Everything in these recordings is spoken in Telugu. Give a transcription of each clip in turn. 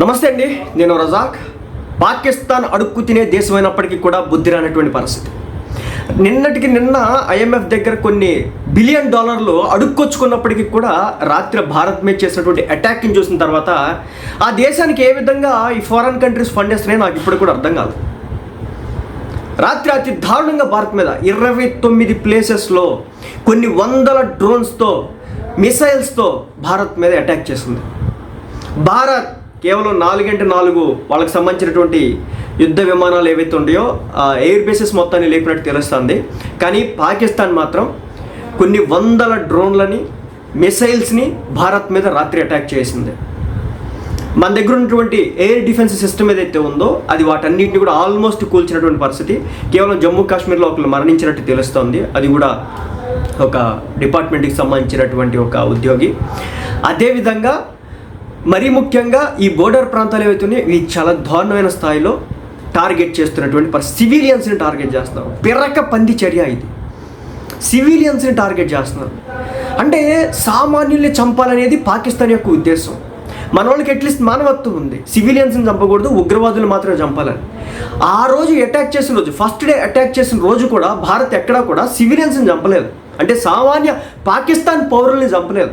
నమస్తే అండి నేను రజాక్. పాకిస్తాన్ అడుక్కు తినే దేశమైనప్పటికీ కూడా బుద్ధి రానటువంటి పరిస్థితి. నిన్నటికి నిన్న ఐఎంఎఫ్ దగ్గర కొన్ని బిలియన్ డాలర్లు అడుక్కొచ్చుకున్నప్పటికీ కూడా రాత్రి భారత్ మీద చేసినటువంటి అటాక్ని చూసిన తర్వాత ఆ దేశానికి ఏ విధంగా ఈ ఫారెన్ కంట్రీస్ ఫండ్ చేస్తున్నాయో నాకు ఇప్పుడు కూడా అర్థం కాదు. రాత్రి అతి దారుణంగా భారత్ మీద ఇరవై తొమ్మిది ప్లేసెస్లో కొన్ని వందల డ్రోన్స్తో మిసైల్స్తో భారత్ మీద అటాక్ చేసింది. భారత్ కేవలం నాలుగంటే నాలుగు వాళ్ళకి సంబంధించినటువంటి యుద్ధ విమానాలు ఏవైతే ఉన్నాయో ఆ ఎయిర్ బేసెస్ మొత్తాన్ని లేపినట్టు తెలుస్తుంది. కానీ పాకిస్తాన్ మాత్రం కొన్ని వందల డ్రోన్లని మిసైల్స్ని భారత్ మీద రాత్రి అటాక్ చేసింది. మన దగ్గర ఉన్నటువంటి ఎయిర్ డిఫెన్స్ సిస్టమ్ ఏదైతే ఉందో అది వాటన్నిటిని కూడా ఆల్మోస్ట్ కూల్చినటువంటి పరిస్థితి. కేవలం జమ్మూ కాశ్మీర్లో ఒకరు మరణించినట్టు తెలుస్తోంది. అది కూడా ఒక డిపార్ట్మెంట్కి సంబంధించినటువంటి ఒక ఉద్యోగి. అదేవిధంగా మరీ ముఖ్యంగా ఈ బోర్డర్ ప్రాంతాలు ఏవైతే ఉన్నాయో ఇవి చాలా దారుణమైన స్థాయిలో టార్గెట్ చేస్తున్నటువంటి సివిలియన్స్ని టార్గెట్ చేస్తున్నారు. పిర్రక పంది చర్య ఇది. సివిలియన్స్ని టార్గెట్ చేస్తున్నారు. అంటే సామాన్యుల్ని చంపాలనేది పాకిస్తాన్ యొక్క ఉద్దేశం. మన వాళ్ళకి అట్లీస్ట్ మానవత్వం ఉంది. సివిలియన్స్ని చంపకూడదు ఉగ్రవాదులు మాత్రమే చంపాలని. ఆ రోజు అటాక్ చేసిన రోజు ఫస్ట్ డే అటాక్ చేసిన రోజు కూడా భారత్ ఎక్కడా కూడా సివిలియన్స్ని చంపలేదు. అంటే సామాన్య పాకిస్తాన్ పౌరుల్ని చంపలేదు.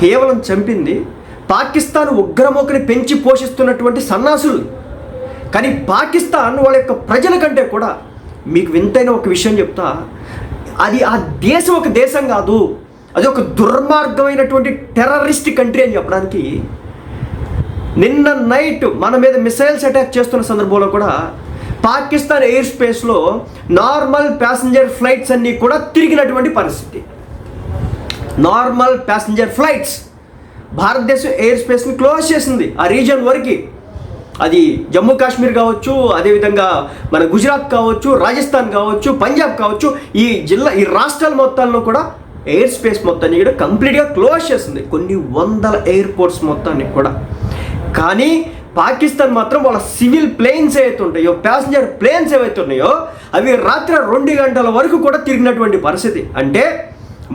కేవలం చంపింది పాకిస్తాన్ ఉగ్రమోకని పెంచి పోషిస్తున్నటువంటి సన్నాసులు. కానీ పాకిస్తాన్ వాళ్ళ యొక్క ప్రజల కంటే కూడా మీకు వింతైన ఒక విషయం చెప్తా. అది ఆ దేశం ఒక దేశం కాదు. అది ఒక దుర్మార్గమైనటువంటి టెర్రరిస్ట్ కంట్రీ అని చెప్పడానికి నిన్న నైట్ మన మీద మిసైల్స్ అటాక్ చేస్తున్న సందర్భంలో కూడా పాకిస్తాన్ ఎయిర్ స్పేస్లో నార్మల్ ప్యాసింజర్ ఫ్లైట్స్ అన్నీ కూడా తిరిగినటువంటి పరిస్థితి. Normal passenger flights. భారతదేశం ఎయిర్ స్పేస్ని క్లోజ్ చేసింది ఆ రీజన్ వరకు. అది జమ్మూ కాశ్మీర్ కావచ్చు అదేవిధంగా మన గుజరాత్ కావచ్చు రాజస్థాన్ కావచ్చు పంజాబ్ కావచ్చు ఈ జిల్లా ఈ రాష్ట్రాల మొత్తాల్లో కూడా ఎయిర్ స్పేస్ మొత్తాన్ని కూడా కంప్లీట్గా క్లోజ్ చేసింది. కొన్ని వందల ఎయిర్పోర్ట్స్ మొత్తాన్ని కూడా. కానీ పాకిస్తాన్ మాత్రం వాళ్ళ సివిల్ ప్లేన్స్ ఏవైతే ఉంటాయో ప్యాసింజర్ ప్లేన్స్ ఏవైతే ఉన్నాయో అవి రాత్రి రెండు గంటల వరకు కూడా తిరిగినటువంటి పరిస్థితి. అంటే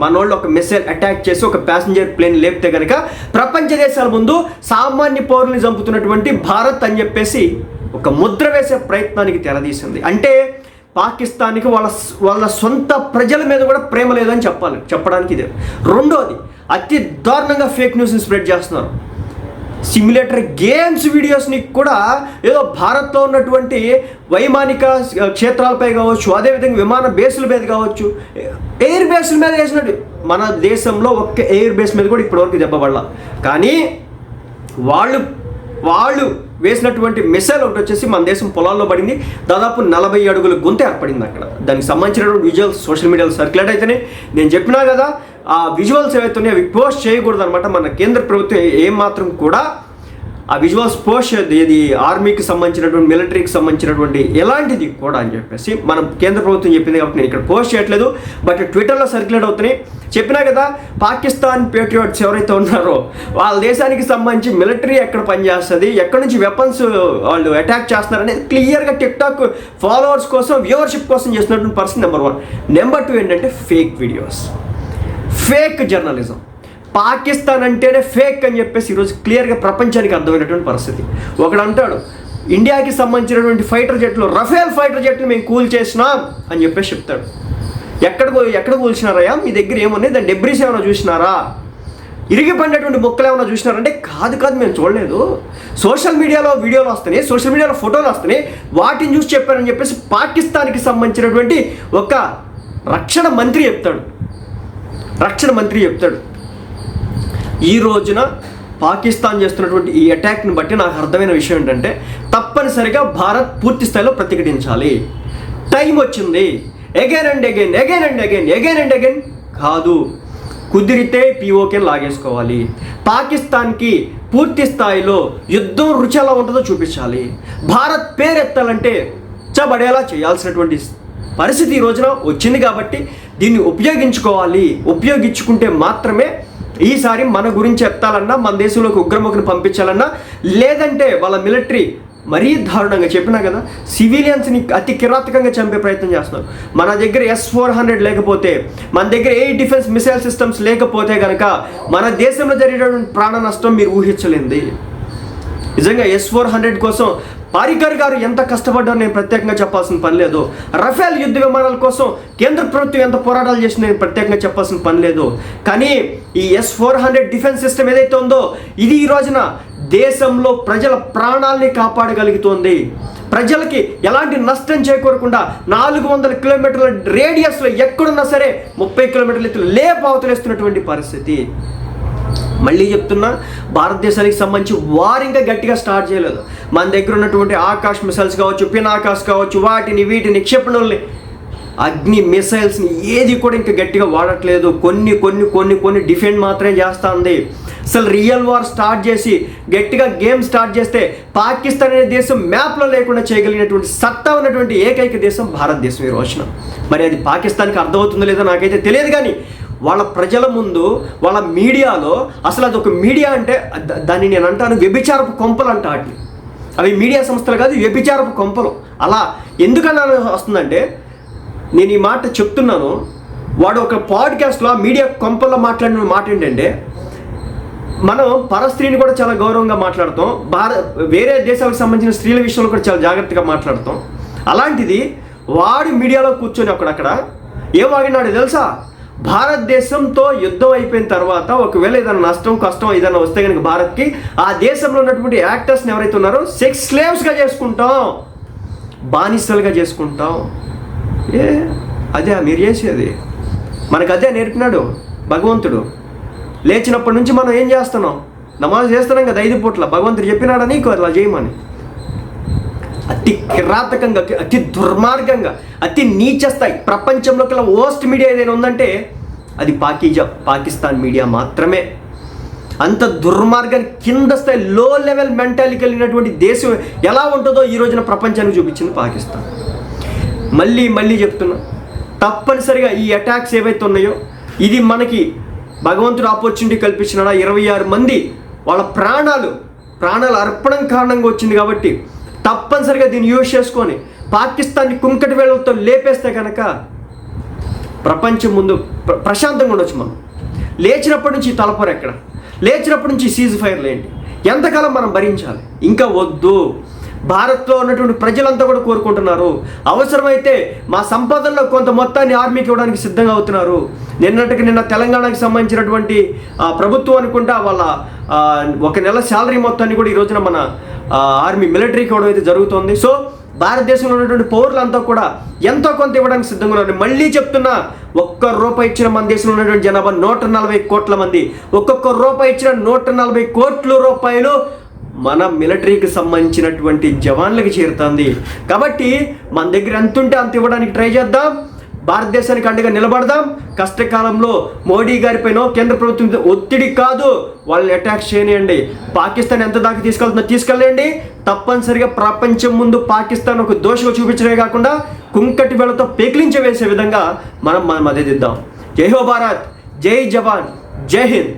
మనోళ్ళు ఒక మిసైల్ అటాక్ చేసి ఒక ప్యాసింజర్ ప్లేన్ లేపితే కనుక ప్రపంచ దేశాల ముందు సామాన్య పౌరుల్ని చంపుతున్నటువంటి భారత్ అని చెప్పేసి ఒక ముద్ర వేసే ప్రయత్నానికి తెరదీసింది. అంటే పాకిస్తాన్కి వాళ్ళ వాళ్ళ సొంత ప్రజల మీద కూడా ప్రేమ లేదని చెప్పాలి చెప్పడానికి ఇదే. రెండోది అతి దారుణంగా ఫేక్ న్యూస్ని స్ప్రెడ్ చేస్తున్నారు. సిమ్యులేటర్ గేమ్స్ వీడియోస్ని కూడా ఏదో భారత్లో ఉన్నటువంటి వైమానిక క్షేత్రాలపై కావచ్చు అదేవిధంగా విమాన బేసుల మీద కావచ్చు ఎయిర్ బేసుల మీద వేసినట్టు. మన దేశంలో ఒక్క ఎయిర్ బేస్ మీద కూడా ఇప్పటివరకు దెబ్బపడాల కానీ వాళ్ళు వాళ్ళు వేసినటువంటి మిసైల్ ఒకటి వచ్చేసి మన దేశం పొలాల్లో పడింది. దాదాపు నలభై అడుగుల గొంతు ఏర్పడింది అక్కడ. దానికి సంబంధించినటువంటి విజువల్స్ సోషల్ మీడియాలో సర్క్యులేట్ అయితేనే. నేను చెప్పినా కదా ఆ విజువల్స్ ఏవైతే ఉన్నాయో అవి పోస్ట్ చేయకూడదు అనమాట మన కేంద్ర ప్రభుత్వం ఏమాత్రం కూడా ఆ విజువల్స్ పోస్ట్ చేయొద్దు. ఇది ఆర్మీకి సంబంధించినటువంటి మిలిటరీకి సంబంధించినటువంటి ఎలాంటిది కూడా అని చెప్పేసి మనం కేంద్ర ప్రభుత్వం చెప్పింది కాబట్టి నేను ఇక్కడ పోస్ట్ చేయట్లేదు. బట్ ట్విట్టర్లో సర్క్యులేట్ అవుతున్నాయి. చెప్పినా కదా పాకిస్తాన్ పేట్రియాట్స్ ఎవరైతే ఉన్నారో వాళ్ళ దేశానికి సంబంధించి మిలిటరీ ఎక్కడ పనిచేస్తుంది ఎక్కడి నుంచి వెపన్స్ వాళ్ళు అటాక్ చేస్తున్నారు అనేది క్లియర్గా టిక్టాక్ ఫాలోవర్స్ కోసం వ్యూవర్షిప్ కోసం చేస్తున్నటువంటి person number one number two ఏంటంటే fake videos fake journalism. Pakistan అంటేనే ఫేక్ అని చెప్పేసి ఈరోజు క్లియర్గా ప్రపంచానికి అర్థమైనటువంటి పరిస్థితి. ఒకడు అంటాడు ఇండియాకి సంబంధించినటువంటి ఫైటర్ జెట్లు రఫేల్ ఫైటర్ జెట్లు మేము కూల్ చేసినాం అని చెప్పేసి చెప్తాడు. ఎక్కడ ఎక్కడ కూల్చినారయ్యా? మీ దగ్గర ఏమున్నాయి? దాని డెబ్రీస్ ఏమైనా చూసినారా? ఇరిగిపడినటువంటి బొక్కలు మొక్కలు ఏమైనా చూసినారంటే కాదు కాదు మేము చూడలేదు. సోషల్ మీడియాలో వీడియోలు వస్తున్నాయి సోషల్ మీడియాలో ఫోటోలు వస్తున్నాయి. వాటిని చూసి చెప్పారని చెప్పేసి పాకిస్తాన్కి సంబంధించినటువంటి ఒక రక్షణ మంత్రి చెప్తాడు. రక్షణ మంత్రి చెప్తాడు. ఈ రోజున పాకిస్తాన్ చేస్తున్నటువంటి ఈ అటాక్ని బట్టి నాకు అర్థమైన విషయం ఏంటంటే తప్పనిసరిగా భారత్ పూర్తి స్థాయిలో ప్రతిఘటించాలి. టైం వచ్చింది. Again and again again and again again and again కాదు. కుదిరితే పీఓకే లాగేసుకోవాలి. పాకిస్తాన్కి పూర్తి స్థాయిలో యుద్ధం రుచి ఎలా ఉంటుందో చూపించాలి. భారత్ పేరెత్తాలంటే చబడేలా చేయాల్సినటువంటి పరిస్థితి ఈ రోజున వచ్చింది కాబట్టి దీన్ని ఉపయోగించుకోవాలి. ఉపయోగించుకుంటే మాత్రమే ఈసారి మన గురించి చెప్తాలన్నా మన దేశంలోకి ఉగ్రముఖిని పంపించాలన్నా లేదంటే వాళ్ళ మిలిటరీ మరీ దారుణంగా చెప్పినా కదా సివిలియన్స్ని అతి కిరాతకంగా చంపే ప్రయత్నం చేస్తున్నారు మన దగ్గర ఎస్ ఫోర్ హండ్రెడ్ లేకపోతే మన దగ్గర ఏ డిఫెన్స్ మిసైల్ సిస్టమ్స్ లేకపోతే కనుక మన దేశంలో జరిగేటువంటి ప్రాణ నష్టం మీరు ఊహించలేంది. నిజంగా ఎస్ ఫోర్ హండ్రెడ్ కోసం పారికర్ గారు ఎంత కష్టపడ్డారో నేను ప్రత్యేకంగా చెప్పాల్సిన పని లేదు. రఫేల్ యుద్ధ విమానాల కోసం కేంద్ర ప్రభుత్వం ఎంత పోరాటాలు చేసిందో నేను ప్రత్యేకంగా చెప్పాల్సిన పని లేదు. కానీ ఈ S four hundred defence system ఏదైతే ఉందో ఇది ఈ రోజున దేశంలో ప్రజల ప్రాణాల్ని కాపాడగలుగుతోంది. ప్రజలకి ఎలాంటి నష్టం చేకూరకుండా నాలుగు వందల కిలోమీటర్ల రేడియస్లో ఎక్కడున్నా సరే ముప్పై కిలోమీటర్ల ఎత్తులు లేపావతలేస్తున్నటువంటి పరిస్థితి. మళ్ళీ చెప్తున్నా భారతదేశానికి సంబంధించి వారు ఇంకా గట్టిగా స్టార్ట్ చేయలేదు. మన దగ్గర ఉన్నటువంటి ఆకాశ్ మిసైల్స్ కావచ్చు పినాకాస్ కావచ్చు వాటిని వీటిని క్షిపణుల్ని అగ్ని మిసైల్స్ని ఏది కూడా ఇంకా గట్టిగా వాడట్లేదు. కొన్ని కొన్ని కొన్ని కొన్ని డిఫెండ్ మాత్రమే చేస్తుంది. అసలు రియల్ వార్ స్టార్ట్ చేసి గట్టిగా గేమ్ స్టార్ట్ చేస్తే పాకిస్తాన్ అనే దేశం మ్యాప్లో లేకుండా చేయగలిగినటువంటి సత్తా ఉన్నటువంటి ఏకైక దేశం భారతదేశం ఈ రోజున. మరి అది పాకిస్తాన్కి అర్థమవుతుందో లేదో నాకైతే తెలియదు కానీ వాళ్ళ ప్రజల ముందు వాళ్ళ మీడియాలో అసలు అది ఒక మీడియా అంటే దాన్ని నేను అంటాను వ్యభిచారపు కొంపలు అంట వాటిని. అవి మీడియా సంస్థలు కాదు వ్యభిచారపు కొంపలు. అలా ఎందుకన్నా వస్తుందంటే నేను ఈ మాట చెప్తున్నాను వాడు ఒక పాడ్కాస్ట్లో మీడియా కొంపల్లో మాట్లాడిన మాట ఏంటంటే మనం పరస్త్రీని కూడా చాలా గౌరవంగా మాట్లాడతాం భారత వేరే దేశాలకు సంబంధించిన స్త్రీల విషయంలో కూడా చాలా జాగ్రత్తగా మాట్లాడతాం. అలాంటిది వాడు మీడియాలో కూర్చొని అక్కడక్కడ ఏం వాగినాడు తెలుసా? భారతదేశంతో యుద్ధం అయిపోయిన తర్వాత ఒకవేళ ఏదైనా నష్టం కష్టం ఏదైనా వస్తే కనుక భారత్కి ఆ దేశంలో ఉన్నటువంటి యాక్టర్స్ని ఎవరైతే ఉన్నారో సెక్స్ స్లేవ్స్గా చేసుకుంటాం. బానిసలుగా చేసుకుంటాం. ఏ అదే మీరు చేసేది. మనకు అదే నేర్పినాడు భగవంతుడు. లేచినప్పటి నుంచి మనం ఏం చేస్తున్నాం? నమాజ్ చేస్తున్నాం కదా ఐదు పూట్ల. భగవంతుడు చెప్పినాడా నీకు అలా చేయమని? అతి కిరాతకంగా అతి దుర్మార్గంగా అతి నీచ స్థాయి ప్రపంచంలో ఓస్ట్ మీడియా ఏదైనా ఉందంటే అది పాకిజా పాకిస్తాన్ మీడియా మాత్రమే. అంత దుర్మార్గాన్ని కింద స్థాయి లో లెవెల్ మెంటాలిటీ కలిగినటువంటి దేశం ఎలా ఉంటుందో ఈ రోజున ప్రపంచానికి చూపించింది పాకిస్తాన్. మళ్ళీ మళ్ళీ చెప్తున్నా తప్పనిసరిగా ఈ అటాక్స్ ఏవైతే ఉన్నాయో ఇది మనకి భగవంతుడు ఆపర్చునిటీ కల్పించిన ఇరవై ఆరు మంది వాళ్ళ ప్రాణాలు ప్రాణాలు అర్పణం కారణంగా వచ్చింది కాబట్టి తప్పనిసరిగా దీన్ని యూజ్ చేసుకొని పాకిస్తాన్ని కుంకటి వేళలతో లేపేస్తే కనుక ప్రపంచం ముందు ప్ర- ప్రశాంతంగా ఉండొచ్చు మనం. లేచినప్పటి నుంచి ఈ తలపొర ఎక్కడ? లేచినప్పటి నుంచి సీజ్ ఫైర్లు ఏంటి? ఎంతకాలం మనం భరించాలి? ఇంకా వద్దు. భారత్లో ఉన్నటువంటి ప్రజలంతా కూడా కోరుకుంటున్నారు. అవసరమైతే మా సంపాదనలో కొంత మొత్తాన్ని ఆర్మీకి ఇవ్వడానికి సిద్ధంగా అవుతున్నారు. నిన్నటికి నిన్న తెలంగాణకి సంబంధించినటువంటి ప్రభుత్వం అనుకుంటా వాళ్ళ ఒక నెల శాలరీ మొత్తాన్ని కూడా ఈ రోజున మన ఆర్మీ మిలిటరీకి ఇవ్వడం అయితే జరుగుతుంది. సో భారతదేశంలో ఉన్నటువంటి పౌరులంతా కూడా ఎంతో కొంత ఇవ్వడానికి సిద్ధంగా ఉన్నారు. మళ్ళీ చెప్తున్నా ఒక్క రూపాయి ఇచ్చిన మన దేశంలో ఉన్నటువంటి జనాభా నూట నలభై కోట్ల మంది. ఒక్కొక్క రూపాయి ఇచ్చిన నూట నలభై కోట్ల రూపాయలు మన మిలిటరీకి సంబంధించినటువంటి జవాన్లకు చేరుతుంది. కాబట్టి మన దగ్గర ఎంత ఉంటే అంత ఇవ్వడానికి ట్రై చేద్దాం. భారతదేశానికి అండగా నిలబడదాం. కష్టకాలంలో మోడీ గారిపైనో కేంద్ర ప్రభుత్వం ఒత్తిడి కాదు. వాళ్ళని అటాక్ చేయనియండి. పాకిస్తాన్ ఎంత దాకా తీసుకెళ్తుందో తీసుకెళ్ళండి. తప్పనిసరిగా ప్రపంచం ముందు పాకిస్తాన్ ఒక దోషగా చూపించడమే కాకుండా కుంకటి వేళతో పేకిలించ వేసే విధంగా మనం మనం మద్దతిద్దాం జై హో భారత్. జై జవాన్. జై హింద్.